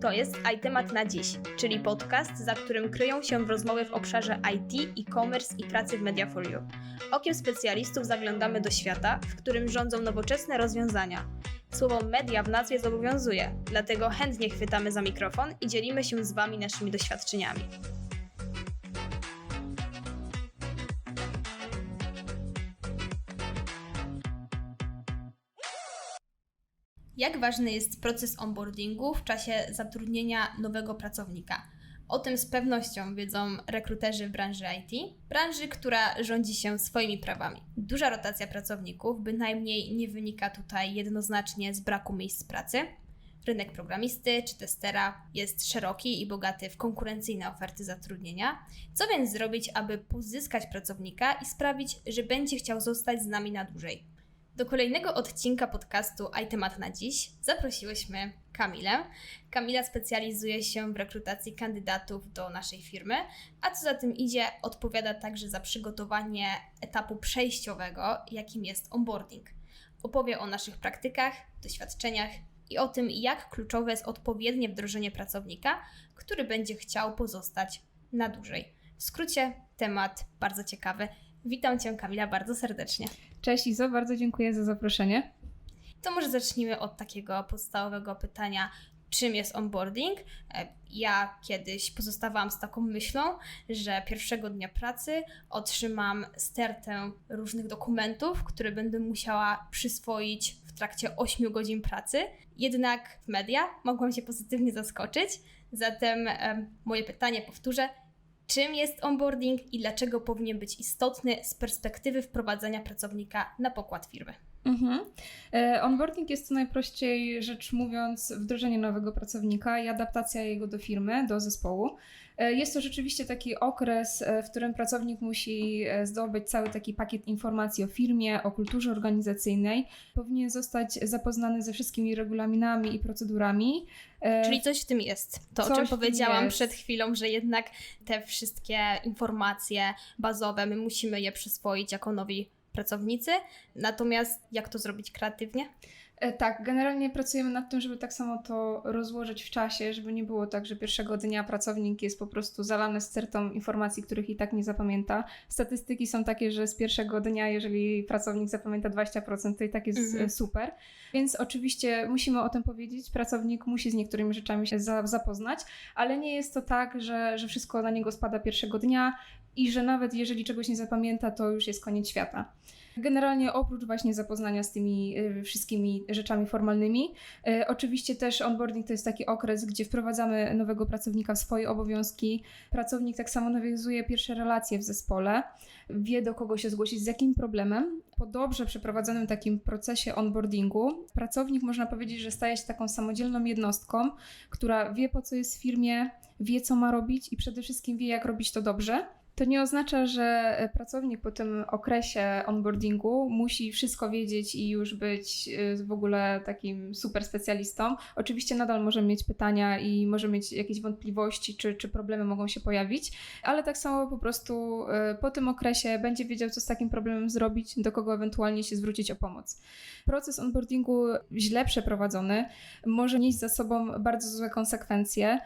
To jest iTemat na dziś, czyli podcast, za którym kryją się rozmowy w obszarze IT, e-commerce i pracy w Media for You. Okiem specjalistów zaglądamy do świata, w którym rządzą nowoczesne rozwiązania. Słowo media w nazwie zobowiązuje, dlatego chętnie chwytamy za mikrofon i dzielimy się z Wami naszymi doświadczeniami. Jak ważny jest proces onboardingu w czasie zatrudnienia nowego pracownika? O tym z pewnością wiedzą rekruterzy branży IT, branży, która rządzi się swoimi prawami. Duża rotacja pracowników bynajmniej nie wynika tutaj jednoznacznie z braku miejsc pracy. Rynek programisty czy testera jest szeroki i bogaty w konkurencyjne oferty zatrudnienia. Co więc zrobić, aby pozyskać pracownika i sprawić, że będzie chciał zostać z nami na dłużej? Do kolejnego odcinka podcastu iTemat na dziś zaprosiłyśmy Kamilę. Kamila specjalizuje się w rekrutacji kandydatów do naszej firmy, a co za tym idzie, odpowiada także za przygotowanie etapu przejściowego, jakim jest onboarding. Opowie o naszych praktykach, doświadczeniach i o tym, jak kluczowe jest odpowiednie wdrożenie pracownika, który będzie chciał pozostać na dłużej. W skrócie, temat bardzo ciekawy. Witam Cię, Kamila, bardzo serdecznie. Cześć Izo, bardzo dziękuję za zaproszenie. To może zacznijmy od takiego podstawowego pytania, czym jest onboarding. E, ja kiedyś pozostawałam z taką myślą, że pierwszego dnia pracy otrzymam stertę różnych dokumentów, które będę musiała przyswoić w trakcie 8 godzin pracy. Jednak w media mogłam się pozytywnie zaskoczyć. Zatem moje pytanie powtórzę czym jest onboarding i dlaczego powinien być istotny z perspektywy wprowadzenia pracownika na pokład firmy. Mhm. E, onboarding jest to najprościej rzecz mówiąc wdrożenie nowego pracownika i adaptacja jego do firmy, do zespołu. E, jest to rzeczywiście taki okres, e, w którym pracownik musi e, zdobyć cały taki pakiet informacji o firmie, o kulturze organizacyjnej. Powinien zostać zapoznany ze wszystkimi regulaminami i procedurami. Czyli coś w tym jest. To, coś o czym powiedziałam przed chwilą, że jednak te wszystkie informacje bazowe, my musimy je przyswoić jako nowi pracownicy. Natomiast jak to zrobić kreatywnie? E, tak, generalnie pracujemy nad tym, żeby tak samo to rozłożyć w czasie, żeby nie było tak, że pierwszego dnia pracownik jest po prostu zalany stertą informacji, których i tak nie zapamięta. Statystyki są takie, że z pierwszego dnia, jeżeli pracownik zapamięta 20%, to i tak jest mhm. super. Więc oczywiście musimy o tym powiedzieć, pracownik musi z niektórymi rzeczami się za, zapoznać, ale nie jest to tak, że, że wszystko na niego spada pierwszego dnia i że nawet jeżeli czegoś nie zapamięta, to już jest koniec świata. Generalnie oprócz właśnie zapoznania z tymi y, wszystkimi rzeczami formalnymi, y, oczywiście też onboarding to jest taki okres, gdzie wprowadzamy nowego pracownika w swoje obowiązki. Pracownik tak samo nawiązuje pierwsze relacje w zespole, wie do kogo się zgłosić, z jakim problemem. Po dobrze przeprowadzonym takim procesie onboardingu, pracownik można powiedzieć, że staje się taką samodzielną jednostką, która wie po co jest w firmie, wie co ma robić i przede wszystkim wie jak robić to dobrze. To nie oznacza, że pracownik po tym okresie onboardingu musi wszystko wiedzieć i już być y, w ogóle takim super specjalistą. Oczywiście nadal może mieć pytania i może mieć jakieś wątpliwości, czy, czy problemy mogą się pojawić, ale tak samo po prostu y, po tym okresie będzie wiedział, co z takim problemem zrobić, do kogo ewentualnie się zwrócić o pomoc. Proces onboardingu źle przeprowadzony może nieść za sobą bardzo złe konsekwencje.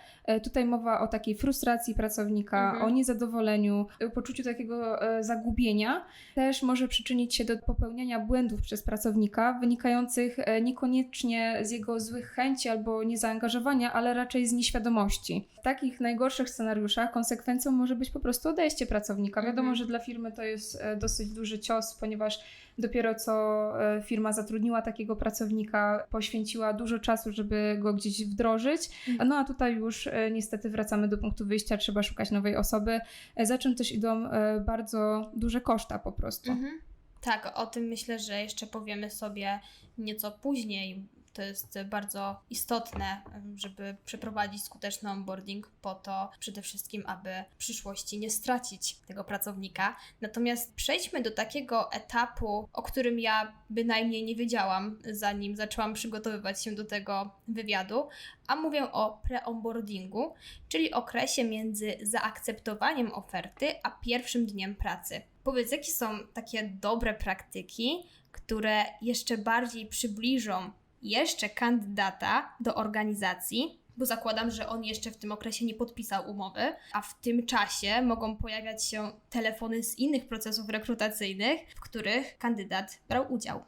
Tutaj mowa o takiej frustracji pracownika, mhm. o niezadowoleniu, poczuciu takiego e, zagubienia też może przyczynić się do popełniania błędów przez pracownika, wynikających e, niekoniecznie z jego złych chęci albo niezaangażowania, ale raczej z nieświadomości. W takich najgorszych scenariuszach konsekwencją może być po prostu odejście pracownika. Wiadomo, mhm. że dla firmy to jest e, dosyć duży cios, ponieważ dopiero co firma zatrudniła takiego pracownika, poświęciła dużo czasu, żeby go gdzieś wdrożyć. Mhm. No a tutaj już niestety wracamy do punktu wyjścia, trzeba szukać nowej osoby, za czym też idą e, bardzo duże koszta po prostu. Mhm. Tak, o tym myślę, że jeszcze powiemy sobie nieco później. To jest bardzo istotne, żeby przeprowadzić skuteczny onboarding po to przede wszystkim, aby w przyszłości nie stracić tego pracownika. Natomiast przejdźmy do takiego etapu, o którym ja bynajmniej nie wiedziałam, zanim zaczęłam przygotowywać się do tego wywiadu, a mówię o pre-onboardingu, czyli okresie między zaakceptowaniem oferty a pierwszym dniem pracy. Powiedz, jakie są takie dobre praktyki, które jeszcze bardziej przybliżą jeszcze kandydata do organizacji, bo zakładam, że on jeszcze w tym okresie nie podpisał umowy, a w tym czasie mogą pojawiać się telefony z innych procesów rekrutacyjnych, w których kandydat brał udział.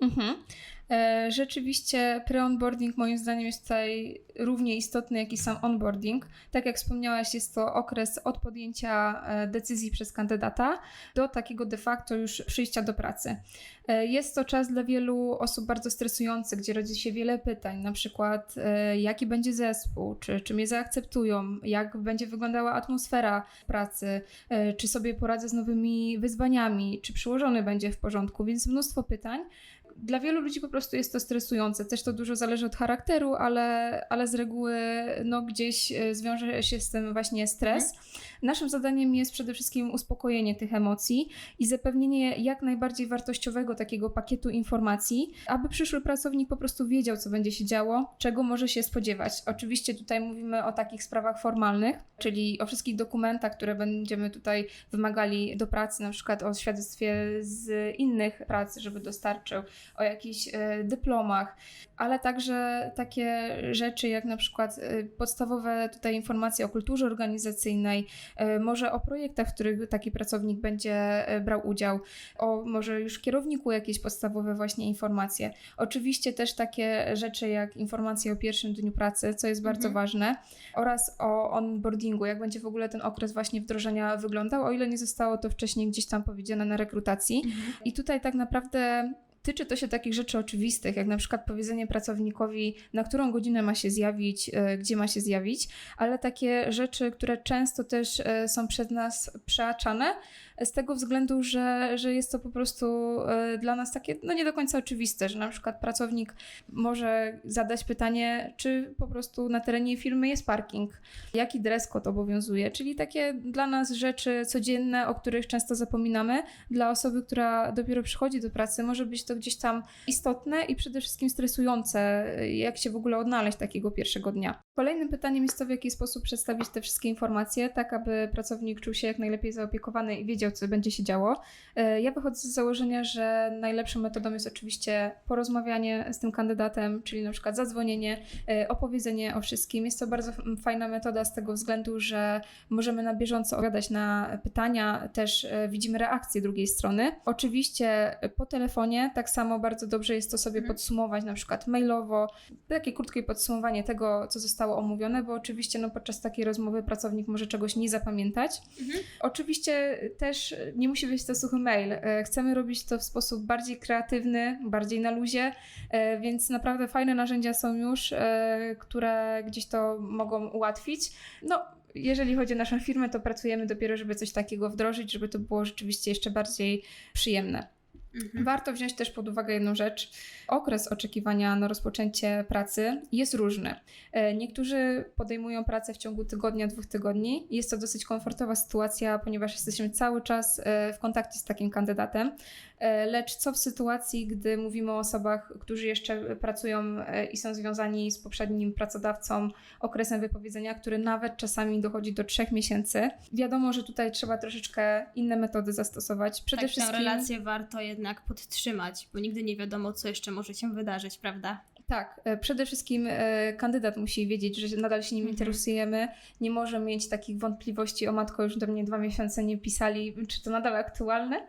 Mhm. E, rzeczywiście pre-onboarding moim zdaniem jest tutaj równie istotny jak i sam onboarding. Tak jak wspomniałaś, jest to okres od podjęcia e, decyzji przez kandydata do takiego de facto już przyjścia do pracy. E, jest to czas dla wielu osób bardzo stresujący, gdzie rodzi się wiele pytań, na przykład jaki będzie zespół, czy, czy mnie zaakceptują, jak będzie wyglądała atmosfera pracy, czy sobie poradzę z nowymi wyzwaniami, czy przyłożony będzie w porządku, więc mnóstwo pytań dla wielu ludzi po prostu jest to stresujące. Też to dużo zależy od charakteru, ale, ale z reguły no, gdzieś e, zwiąże się z tym właśnie stres. Mhm. Naszym zadaniem jest przede wszystkim uspokojenie tych emocji i zapewnienie jak najbardziej wartościowego takiego pakietu informacji, aby przyszły pracownik po prostu wiedział, co będzie się działo, czego może się spodziewać. Oczywiście tutaj mówimy o takich sprawach formalnych, czyli o wszystkich dokumentach, które będziemy tutaj wymagali do pracy, na przykład o świadectwie z innych prac, żeby dostarczył, o jakichś e, dyplomach, ale także takie rzeczy jak na przykład e, podstawowe tutaj informacje o kulturze organizacyjnej, e, może o projektach, w których taki pracownik będzie brał udział, o może już kierowniku jakieś podstawowe właśnie informacje. Oczywiście też takie rzeczy jak informacje o pierwszym dniu pracy, co jest bardzo mhm. ważne, oraz o onboardingu, jak będzie w ogóle ten okres właśnie wdrożenia wyglądał, o ile nie zostało to wcześniej gdzieś tam powiedziane na rekrutacji. Mhm. I tutaj tak naprawdę Tyczy to się takich rzeczy oczywistych, jak na przykład powiedzenie pracownikowi, na którą godzinę ma się zjawić, e, gdzie ma się zjawić, ale takie rzeczy, które często też e, są przez nas przeaczane, z tego względu, że, że jest to po prostu e, dla nas takie no nie do końca oczywiste, że na przykład pracownik może zadać pytanie, czy po prostu na terenie firmy jest parking, jaki dress code obowiązuje, czyli takie dla nas rzeczy codzienne, o których często zapominamy. Dla osoby, która dopiero przychodzi do pracy, może być to gdzieś tam istotne i przede wszystkim stresujące, jak się w ogóle odnaleźć takiego pierwszego dnia. Kolejnym pytaniem jest to, w jaki sposób przedstawić te wszystkie informacje, tak aby pracownik czuł się jak najlepiej zaopiekowany i wiedział, co będzie się działo. E, ja wychodzę z założenia, że najlepszą metodą jest oczywiście porozmawianie z tym kandydatem, czyli na przykład zadzwonienie, e, opowiedzenie o wszystkim. Jest to bardzo fajna metoda z tego względu, że możemy na bieżąco odpowiadać na pytania, też e, widzimy reakcję drugiej strony. Oczywiście po telefonie tak samo bardzo dobrze jest to sobie mhm. podsumować, na przykład mailowo, takie krótkie podsumowanie tego, co zostało omówione, bo oczywiście no, podczas takiej rozmowy pracownik może czegoś nie zapamiętać. Mhm. Oczywiście też też nie musi być to suchy mail. E, chcemy robić to w sposób bardziej kreatywny, bardziej na luzie, e, więc naprawdę fajne narzędzia są już, e, które gdzieś to mogą ułatwić. No, jeżeli chodzi o naszą firmę, to pracujemy dopiero, żeby coś takiego wdrożyć, żeby to było rzeczywiście jeszcze bardziej przyjemne. Mhm. Warto wziąć też pod uwagę jedną rzecz. Okres oczekiwania na rozpoczęcie pracy jest różny. E, niektórzy podejmują pracę w ciągu tygodnia, dwóch tygodni. Jest to dosyć komfortowa sytuacja, ponieważ jesteśmy cały czas e, w kontakcie z takim kandydatem. E, lecz co w sytuacji, gdy mówimy o osobach, którzy jeszcze pracują i są związani z poprzednim pracodawcą okresem wypowiedzenia, który nawet czasami dochodzi do trzech miesięcy? Wiadomo, że tutaj trzeba troszeczkę inne metody zastosować. Przede tak, wszystkim. Relację warto jednak podtrzymać, bo nigdy nie wiadomo, co jeszcze może się wydarzyć, prawda? Tak, e, przede wszystkim e, kandydat musi wiedzieć, że nadal się nim mhm. interesujemy. Nie może mieć takich wątpliwości, o matko, już do mnie dwa miesiące nie pisali, czy to nadal aktualne.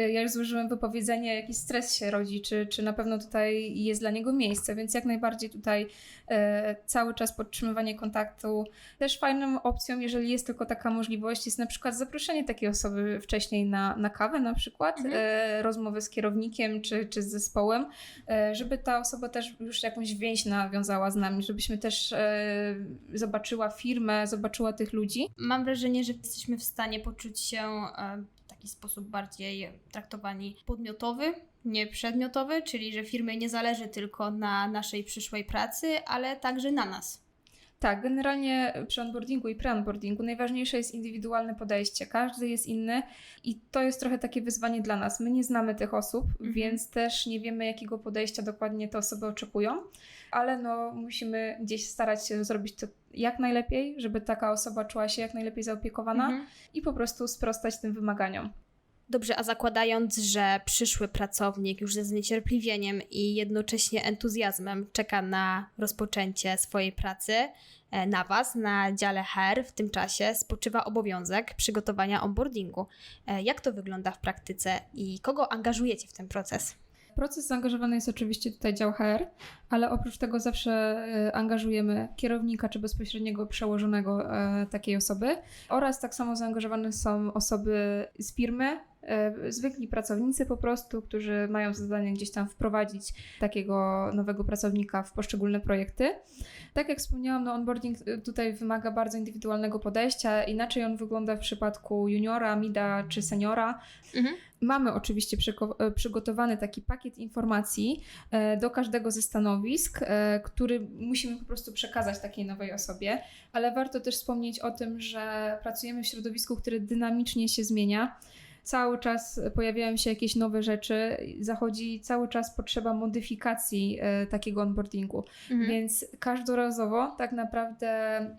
Y, ja już złożyłem wypowiedzenie, jakiś stres się rodzi, czy, czy na pewno tutaj jest dla niego miejsce, więc jak najbardziej tutaj e, cały czas podtrzymywanie kontaktu. Też fajną opcją, jeżeli jest tylko taka możliwość, jest na przykład zaproszenie takiej osoby wcześniej na, na kawę na przykład, mhm. e, rozmowy z kierownikiem czy, czy z zespołem, e, żeby ta osoba też już jakąś więź nawiązała z nami, żebyśmy też e, zobaczyła firmę, zobaczyła tych ludzi. Mam wrażenie, że jesteśmy w stanie poczuć się e, taki sposób bardziej traktowani podmiotowy, nie przedmiotowy, czyli że firmy nie zależy tylko na naszej przyszłej pracy, ale także na nas. Tak, generalnie przy onboardingu i pre-onboardingu najważniejsze jest indywidualne podejście. Każdy jest inny i to jest trochę takie wyzwanie dla nas. My nie znamy tych osób, mhm. więc też nie wiemy, jakiego podejścia dokładnie te osoby oczekują, ale no, musimy gdzieś starać się zrobić to jak najlepiej, żeby taka osoba czuła się jak najlepiej zaopiekowana mhm. i po prostu sprostać tym wymaganiom. Dobrze, a zakładając, że przyszły pracownik już ze zniecierpliwieniem i jednocześnie entuzjazmem czeka na rozpoczęcie swojej pracy, e, na Was, na dziale HR w tym czasie spoczywa obowiązek przygotowania onboardingu. E, Jak to wygląda w praktyce i kogo angażujecie w ten proces? Proces zaangażowany jest oczywiście tutaj dział HR, ale oprócz tego zawsze e, angażujemy kierownika czy bezpośredniego przełożonego e, takiej osoby. Oraz tak samo zaangażowane są osoby z firmy, zwykli pracownicy po prostu, którzy mają za zadanie gdzieś tam wprowadzić takiego nowego pracownika w poszczególne projekty. Tak jak wspomniałam, no onboarding y, tutaj wymaga bardzo indywidualnego podejścia. Inaczej on wygląda w przypadku juniora, mida czy seniora. Mhm. Mamy oczywiście e, przygotowany taki pakiet informacji e, do każdego ze stanowisk, e, który musimy po prostu przekazać takiej nowej osobie, ale warto też wspomnieć o tym, że pracujemy w środowisku, które dynamicznie się zmienia. Cały czas pojawiają się jakieś nowe rzeczy, zachodzi cały czas potrzeba modyfikacji e, takiego onboardingu. Mhm. Więc każdorazowo tak naprawdę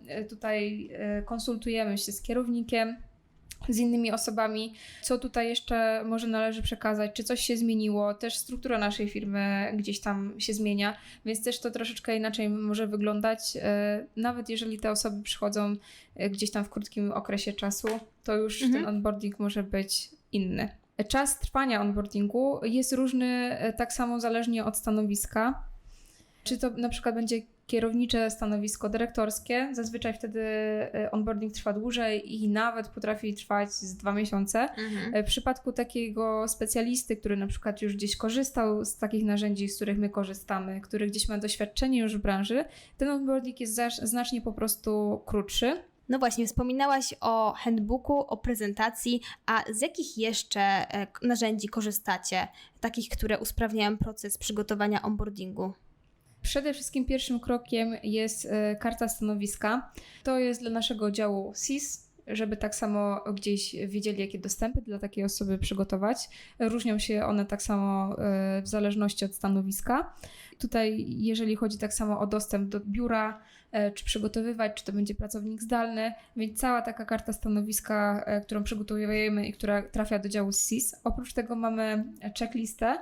e, tutaj e, konsultujemy się z kierownikiem, z innymi osobami, co tutaj jeszcze może należy przekazać, czy coś się zmieniło, też struktura naszej firmy gdzieś tam się zmienia, więc też to troszeczkę inaczej może wyglądać. Nawet jeżeli te osoby przychodzą gdzieś tam w krótkim okresie czasu, to już Mhm. ten onboarding może być inny. Czas trwania onboardingu jest różny e, tak samo zależnie od stanowiska. Czy to na przykład będzie kierownicze stanowisko dyrektorskie, zazwyczaj wtedy e, onboarding trwa dłużej i nawet potrafi trwać z dwa miesiące. Mhm. E, W przypadku takiego specjalisty, który na przykład już gdzieś korzystał z takich narzędzi, z których my korzystamy, który gdzieś ma doświadczenie już w branży, ten onboarding jest znacznie po prostu krótszy. No właśnie, wspominałaś o handbooku, o prezentacji, a z jakich jeszcze e, narzędzi korzystacie, takich, które usprawniają proces przygotowania onboardingu? Przede wszystkim pierwszym krokiem jest e, karta stanowiska. To jest dla naszego działu SIS, żeby tak samo gdzieś wiedzieli, jakie dostępy dla takiej osoby przygotować. Różnią się one tak samo e, w zależności od stanowiska. Tutaj, jeżeli chodzi tak samo o dostęp do biura, czy przygotowywać, czy to będzie pracownik zdalny, więc cała taka karta stanowiska, e, którą przygotowujemy i która trafia do działu SIS. Oprócz tego mamy checklistę,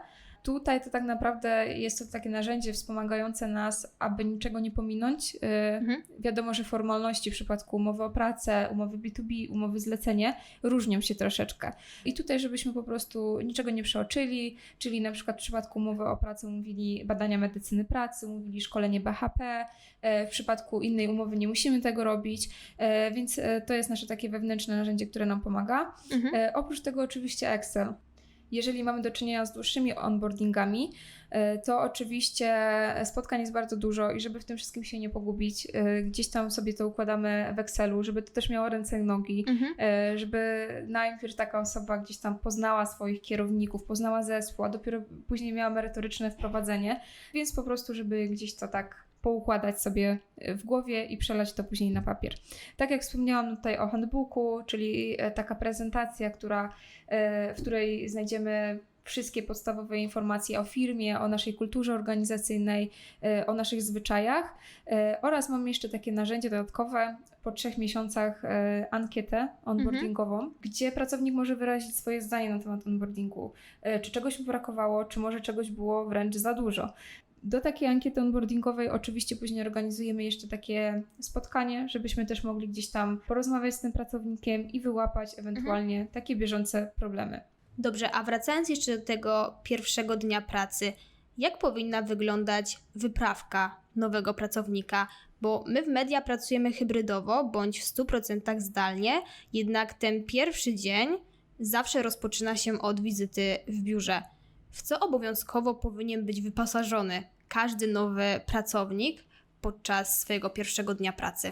Tutaj to tak naprawdę jest to takie narzędzie wspomagające nas, aby niczego nie pominąć. Yy, Mhm. Wiadomo, że formalności w przypadku umowy o pracę, umowy B2B, umowy zlecenie różnią się troszeczkę. I tutaj, żebyśmy po prostu niczego nie przeoczyli, czyli na przykład w przypadku umowy o pracę mówili badania medycyny pracy, mówili szkolenie BHP, e, w przypadku innej umowy nie musimy tego robić, e, więc to jest nasze takie wewnętrzne narzędzie, które nam pomaga. Mhm. Oprócz tego oczywiście Excel. Jeżeli mamy do czynienia z dłuższymi onboardingami, e, to oczywiście spotkań jest bardzo dużo i żeby w tym wszystkim się nie pogubić, e, gdzieś tam sobie to układamy w Excelu, żeby to też miało ręce i nogi, Mhm. e, żeby najpierw taka osoba gdzieś tam poznała swoich kierowników, poznała zespół, a dopiero później miała merytoryczne wprowadzenie, więc po prostu, żeby gdzieś to tak poukładać sobie w głowie i przelać to później na papier. Tak jak wspomniałam tutaj o handbooku, czyli e, taka prezentacja, która, e, w której znajdziemy wszystkie podstawowe informacje o firmie, o naszej kulturze organizacyjnej, e, o naszych zwyczajach e, oraz mam jeszcze takie narzędzie dodatkowe po trzech miesiącach e, ankietę onboardingową, gdzie pracownik może wyrazić swoje zdanie na temat onboardingu, e, czy czegoś mu brakowało, czy może czegoś było wręcz za dużo. Do takiej ankiety onboardingowej oczywiście później organizujemy jeszcze takie spotkanie, żebyśmy też mogli gdzieś tam porozmawiać z tym pracownikiem i wyłapać ewentualnie takie bieżące problemy. Dobrze, a wracając jeszcze do tego pierwszego dnia pracy, jak powinna wyglądać wyprawka nowego pracownika? Bo my w media pracujemy hybrydowo bądź w 100% zdalnie, jednak ten pierwszy dzień zawsze rozpoczyna się od wizyty w biurze. W co obowiązkowo powinien być wyposażony każdy nowy pracownik podczas swojego pierwszego dnia pracy?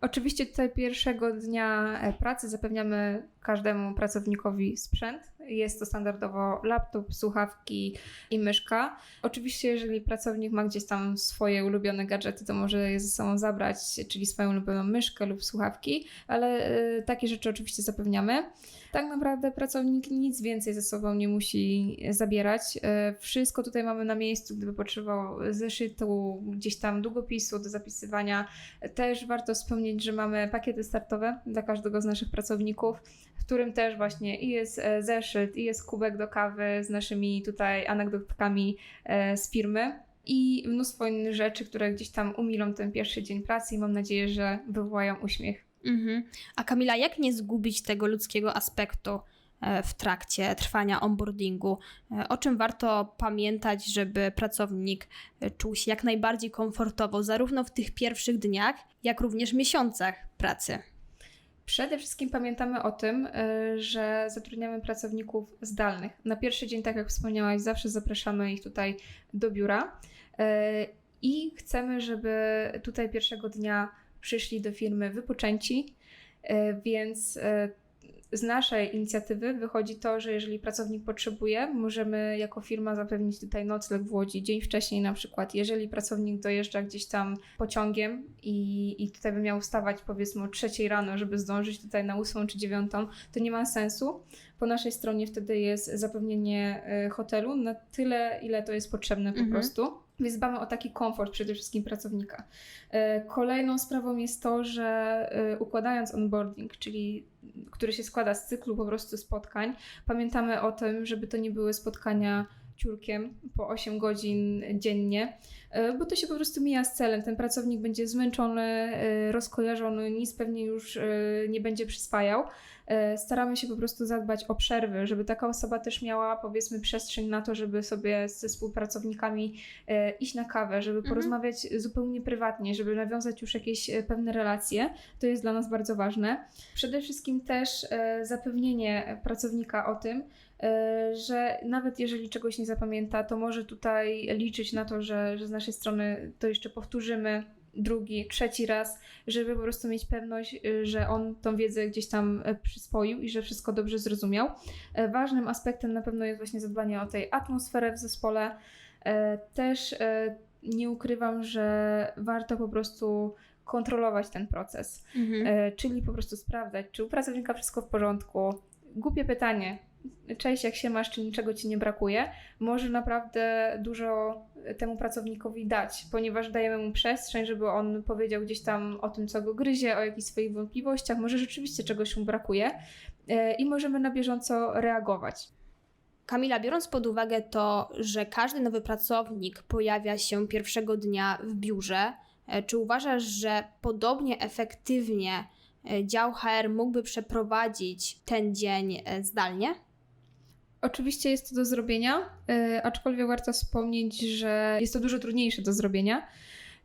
Oczywiście tutaj pierwszego dnia e, pracy zapewniamy każdemu pracownikowi sprzęt. Jest to standardowo laptop, słuchawki i myszka. Oczywiście, jeżeli pracownik ma gdzieś tam swoje ulubione gadżety, to może je ze sobą zabrać, czyli swoją ulubioną myszkę lub słuchawki, ale e, takie rzeczy oczywiście zapewniamy. Tak naprawdę pracownik nic więcej ze sobą nie musi zabierać. E, Wszystko tutaj mamy na miejscu, gdyby potrzebował zeszytu, gdzieś tam długopisu do zapisywania. Też warto wspomnieć, że mamy pakiety startowe dla każdego z naszych pracowników, w którym też właśnie i jest e, zeszyt, i jest kubek do kawy z naszymi tutaj anegdotkami e, z firmy. I mnóstwo innych rzeczy, które gdzieś tam umilą ten pierwszy dzień pracy i mam nadzieję, że wywołają uśmiech. Mhm. A Kamila, jak nie zgubić tego ludzkiego aspektu e, w trakcie trwania onboardingu? O czym warto pamiętać, żeby pracownik czuł się jak najbardziej komfortowo, zarówno w tych pierwszych dniach, jak również miesiącach pracy? Przede wszystkim pamiętamy o tym, y, że zatrudniamy pracowników zdalnych. Na pierwszy dzień, tak jak wspomniałaś, zawsze zapraszamy ich tutaj do biura y, i chcemy, żeby tutaj pierwszego dnia przyszli do firmy wypoczęci, y, więc z naszej inicjatywy wychodzi to, że jeżeli pracownik potrzebuje, możemy jako firma zapewnić tutaj nocleg w Łodzi dzień wcześniej na przykład. Jeżeli pracownik dojeżdża gdzieś tam pociągiem i, i tutaj by miał wstawać powiedzmy o trzeciej rano, żeby zdążyć tutaj na ósmą czy dziewiątą, to nie ma sensu. Po naszej stronie wtedy jest zapewnienie y, hotelu na tyle, ile to jest potrzebne po Mhm. prostu. Więc dbamy o taki komfort przede wszystkim pracownika. E, Kolejną sprawą jest to, że e, układając onboarding, czyli który się składa z cyklu po prostu spotkań, pamiętamy o tym, żeby to nie były spotkania ciurkiem po 8 godzin dziennie, e, bo to się po prostu mija z celem. Ten pracownik będzie zmęczony, rozkojarzony, nic pewnie już nie będzie przyswajał. E, Staramy się po prostu zadbać o przerwy, żeby taka osoba też miała powiedzmy przestrzeń na to, żeby sobie ze współpracownikami e, iść na kawę, żeby Mhm. porozmawiać zupełnie prywatnie, żeby nawiązać już jakieś e, pewne relacje. To jest dla nas bardzo ważne. Przede wszystkim też zapewnienie pracownika o tym, że nawet jeżeli czegoś nie zapamięta, to może tutaj liczyć na to, że, że z naszej strony to jeszcze powtórzymy drugi, trzeci raz, żeby po prostu mieć pewność, y, że on tą wiedzę gdzieś tam e, przyswoił i że wszystko dobrze zrozumiał. E, Ważnym aspektem na pewno jest właśnie zadbanie o tej atmosferę w zespole. E, Też nie ukrywam, że warto po prostu kontrolować ten proces, Mhm. Czyli po prostu sprawdzać, czy u pracownika wszystko w porządku. Głupie pytanie. Cześć, jak się masz, czy niczego ci nie brakuje? Może naprawdę dużo temu pracownikowi dać, ponieważ dajemy mu przestrzeń, żeby on powiedział gdzieś tam o tym, co go gryzie, o jakichś swoich wątpliwościach, może rzeczywiście czegoś mu brakuje e, i możemy na bieżąco reagować. Kamila, biorąc pod uwagę to, że każdy nowy pracownik pojawia się pierwszego dnia w biurze, e, czy uważasz, że podobnie efektywnie e, dział HR mógłby przeprowadzić ten dzień zdalnie? Oczywiście jest to do zrobienia, e, aczkolwiek warto wspomnieć, że jest to dużo trudniejsze do zrobienia,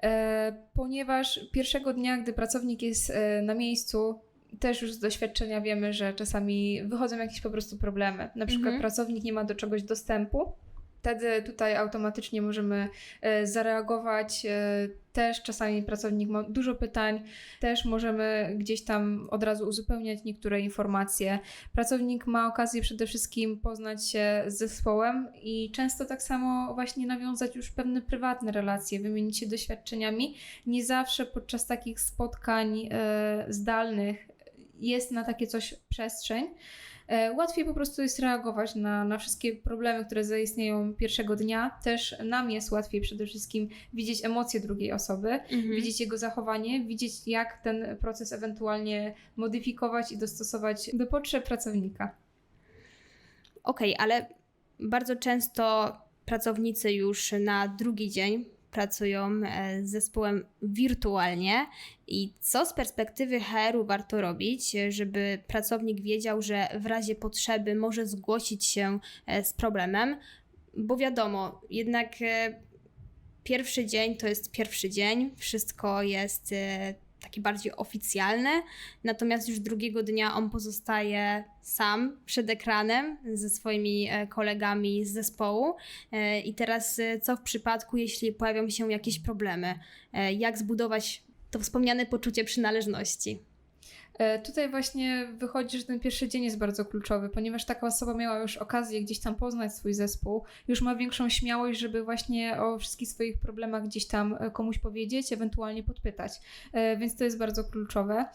e, ponieważ pierwszego dnia, gdy pracownik jest e, na miejscu, też już z doświadczenia wiemy, że czasami wychodzą jakieś po prostu problemy. Na przykład Mhm. pracownik nie ma do czegoś dostępu. Wtedy tutaj automatycznie możemy e, zareagować. E, też czasami pracownik ma dużo pytań, też możemy gdzieś tam od razu uzupełniać niektóre informacje. Pracownik ma okazję przede wszystkim poznać się z zespołem i często tak samo właśnie nawiązać już pewne prywatne relacje, wymienić się doświadczeniami. Nie zawsze podczas takich spotkań e, zdalnych jest na takie coś przestrzeń. E, Łatwiej po prostu jest reagować na, na wszystkie problemy, które zaistnieją pierwszego dnia. Też nam jest łatwiej przede wszystkim widzieć emocje drugiej osoby, Mhm. widzieć jego zachowanie, widzieć jak ten proces ewentualnie modyfikować i dostosować do potrzeb pracownika. Okej, ale bardzo często pracownicy już na drugi dzień pracują e, z zespołem wirtualnie. I co z perspektywy HR-u warto robić, e, żeby pracownik wiedział, że w razie potrzeby może zgłosić się e, z problemem? Bo wiadomo, jednak pierwszy dzień to jest pierwszy dzień, wszystko jest takie bardziej oficjalne, natomiast już drugiego dnia on pozostaje sam przed ekranem ze swoimi e, kolegami z zespołu. E, I teraz e, co w przypadku, jeśli pojawią się jakieś problemy? Jak zbudować to wspomniane poczucie przynależności? E, Tutaj właśnie wychodzi, że ten pierwszy dzień jest bardzo kluczowy, ponieważ taka osoba miała już okazję gdzieś tam poznać swój zespół, już ma większą śmiałość, żeby właśnie o wszystkich swoich problemach gdzieś tam e, komuś powiedzieć, ewentualnie podpytać. E, Więc to jest bardzo kluczowe.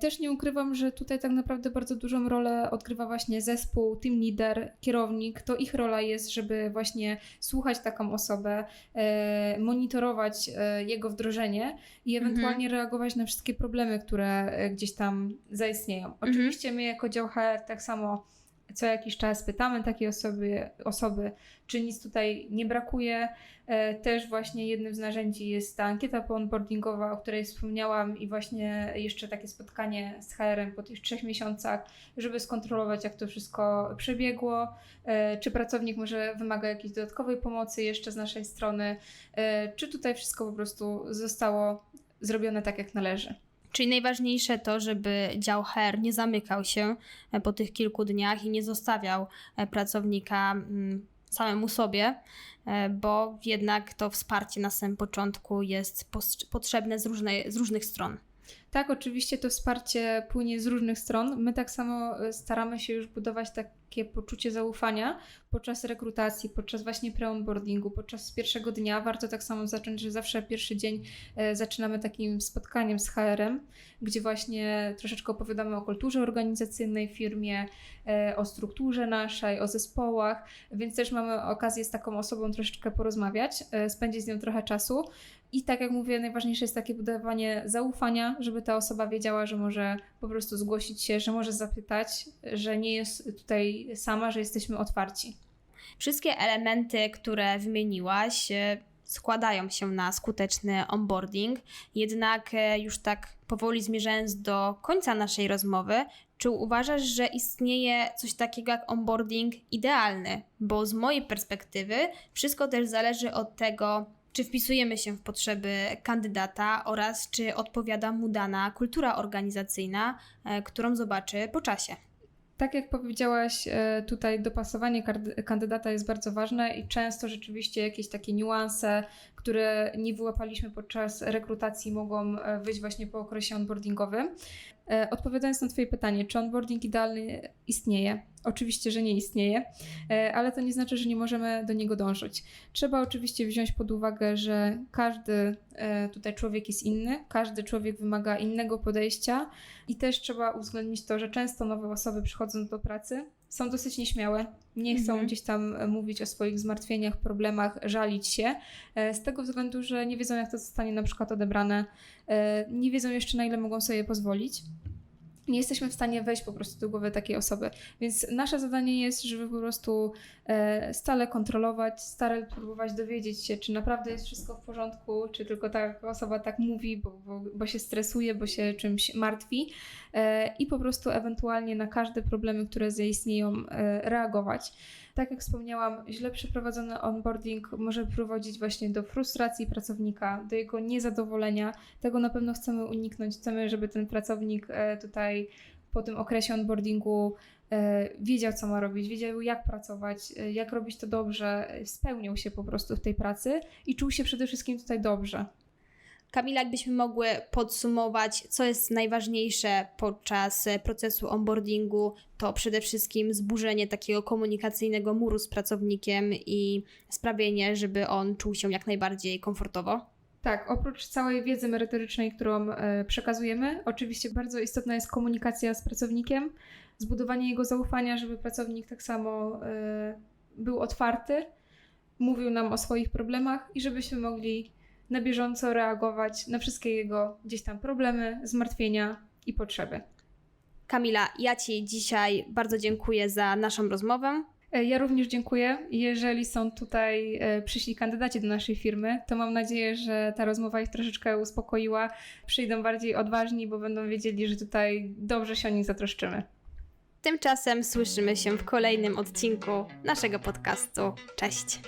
Też nie ukrywam, że tutaj tak naprawdę bardzo dużą rolę odgrywa właśnie zespół, team leader, kierownik. To ich rola jest, żeby właśnie słuchać taką osobę, monitorować jego wdrożenie i ewentualnie reagować na wszystkie problemy, które gdzieś tam zaistnieją. Oczywiście my jako dział HR tak samo co jakiś czas pytamy takiej osoby, osoby czy nic tutaj nie brakuje. E, Też właśnie jednym z narzędzi jest ta ankieta onboardingowa, o której wspomniałam i właśnie jeszcze takie spotkanie z HR-em po tych trzech miesiącach, żeby skontrolować jak to wszystko przebiegło, e, czy pracownik może wymaga jakiejś dodatkowej pomocy jeszcze z naszej strony, e, czy tutaj wszystko po prostu zostało zrobione tak jak należy. Czyli najważniejsze to, żeby dział HR nie zamykał się e, po tych kilku dniach i nie zostawiał e, pracownika mm, samemu sobie, e, bo jednak to wsparcie na samym początku jest potrzebne z, z różnych stron. Tak, oczywiście to wsparcie płynie z różnych stron. My tak samo e, staramy się już budować takie poczucie zaufania podczas rekrutacji, podczas właśnie pre-onboardingu, podczas pierwszego dnia. Warto tak samo zacząć, że zawsze pierwszy dzień e, zaczynamy takim spotkaniem z HR-em, gdzie właśnie troszeczkę opowiadamy o kulturze organizacyjnej firmie, e, o strukturze naszej, o zespołach, więc też mamy okazję z taką osobą troszeczkę porozmawiać, spędzić z nią trochę czasu. I tak jak mówię, najważniejsze jest takie budowanie zaufania, żeby ta osoba wiedziała, że może po prostu zgłosić się, że może zapytać, że nie jest tutaj sama, że jesteśmy otwarci. Wszystkie elementy, które wymieniłaś, e, składają się na skuteczny onboarding, jednak e, już tak powoli zmierzając do końca naszej rozmowy, czy uważasz, że istnieje coś takiego jak onboarding idealny? Bo z mojej perspektywy wszystko też zależy od tego, czy wpisujemy się w potrzeby kandydata oraz czy odpowiada mu dana kultura organizacyjna, e, którą zobaczy po czasie. Tak jak powiedziałaś, e, tutaj dopasowanie kandydata jest bardzo ważne i często rzeczywiście jakieś takie niuanse, które nie wyłapaliśmy podczas rekrutacji, mogą e, wyjść właśnie po okresie onboardingowym. E, Odpowiadając na Twoje pytanie, czy onboarding idealny istnieje? Oczywiście, że nie istnieje, e, ale to nie znaczy, że nie możemy do niego dążyć. Trzeba oczywiście wziąć pod uwagę, że każdy e, tutaj człowiek jest inny, każdy człowiek wymaga innego podejścia i też trzeba uwzględnić to, że często nowe osoby przychodząc do pracy są dosyć nieśmiałe, nie chcą Mhm. gdzieś tam e, mówić o swoich zmartwieniach, problemach, żalić się, e, z tego względu, że nie wiedzą, jak to zostanie na przykład odebrane, e, nie wiedzą jeszcze, na ile mogą sobie pozwolić. Nie jesteśmy w stanie wejść po prostu do głowy takiej osoby. Więc nasze zadanie jest, żeby po prostu e, stale kontrolować, stale próbować dowiedzieć się, czy naprawdę jest wszystko w porządku, czy tylko ta osoba tak mówi, bo, bo, bo się stresuje, bo się czymś martwi e, i po prostu ewentualnie na każde problemy, które zaistnieją, e, reagować. Tak jak wspomniałam, źle przeprowadzony onboarding może prowadzić właśnie do frustracji pracownika, do jego niezadowolenia. Tego na pewno chcemy uniknąć. Chcemy, żeby ten pracownik e, tutaj po tym okresie onboardingu e, wiedział, co ma robić, wiedział, jak pracować, e, jak robić to dobrze, spełniał się po prostu w tej pracy i czuł się przede wszystkim tutaj dobrze. Kamila, jakbyśmy mogły podsumować, co jest najważniejsze podczas e, procesu onboardingu, to przede wszystkim zburzenie takiego komunikacyjnego muru z pracownikiem i sprawienie, żeby on czuł się jak najbardziej komfortowo. Tak, oprócz całej wiedzy merytorycznej, którą e, przekazujemy, oczywiście bardzo istotna jest komunikacja z pracownikiem, zbudowanie jego zaufania, żeby pracownik tak samo e, był otwarty, mówił nam o swoich problemach i żebyśmy mogli na bieżąco reagować na wszystkie jego gdzieś tam problemy, zmartwienia i potrzeby. Kamila, ja Ci dzisiaj bardzo dziękuję za naszą rozmowę. E, Ja również dziękuję. Jeżeli są tutaj e, przyszli kandydaci do naszej firmy, to mam nadzieję, że ta rozmowa ich troszeczkę uspokoiła. Przyjdą bardziej odważni, bo będą wiedzieli, że tutaj dobrze się o nich zatroszczymy. Tymczasem słyszymy się w kolejnym odcinku naszego podcastu. Cześć!